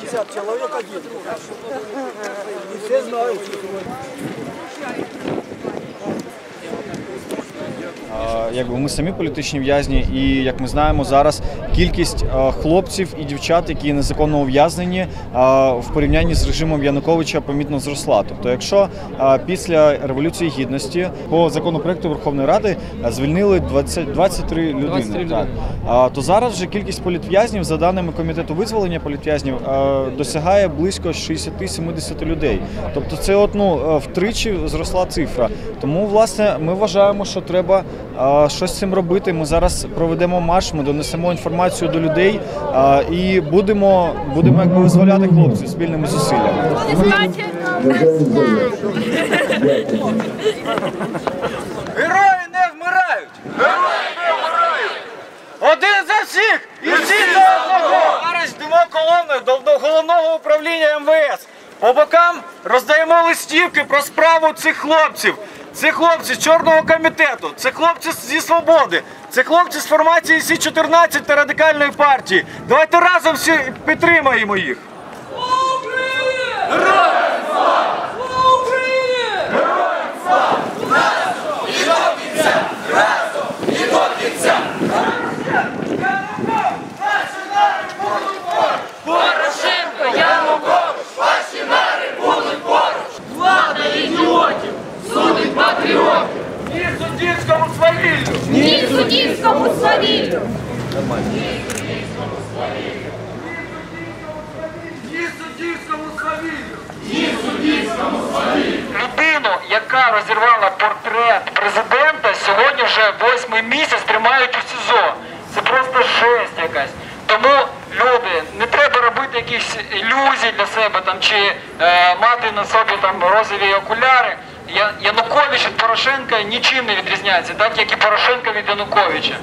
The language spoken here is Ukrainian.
50 человек один. И все знают, что Якби ми самі політичні в'язні, і як ми знаємо, зараз кількість е, хлопців і дівчат, які незаконно ув'язнені, е, в порівнянні з режимом Януковича помітно зросла. Тобто, якщо е, після революції гідності по законопроекту Верховної Ради звільнили 20, 23 людини, 23 так, е, то зараз вже кількість політв'язнів, за даними комітету визволення політв'язнів, досягає близько 60-70 людей. Тобто, це от, ну, втричі зросла цифра. Тому, власне, ми вважаємо, що треба щось з цим робити. Ми зараз проведемо марш, ми донесемо інформацію до людей і будемо, будемо якби визволяти хлопців спільними зусиллями. Герої не вмирають! Герої не вмирають! Один за всіх і всі за одного! Зараз йдемо колоною до головного управління МВС. По бокам роздаємо листівки про справу цих хлопців. Це хлопці з Чорного комітету, це хлопці зі свободи, це хлопці з формації Сі-14 та радикальної партії. Давайте разом всі підтримаємо їх. Суддівському свавіллю! людину, яка розірвала портрет президента, сьогодні вже восьмий місяць тримають у СІЗО. Це просто жесть якась. Тому люди, не треба робити якісь ілюзій для себе там чи е, мати на собі там розові окуляри. Янукович від Порошенка нічим не відрізняється, так як і Порошенко від Януковича.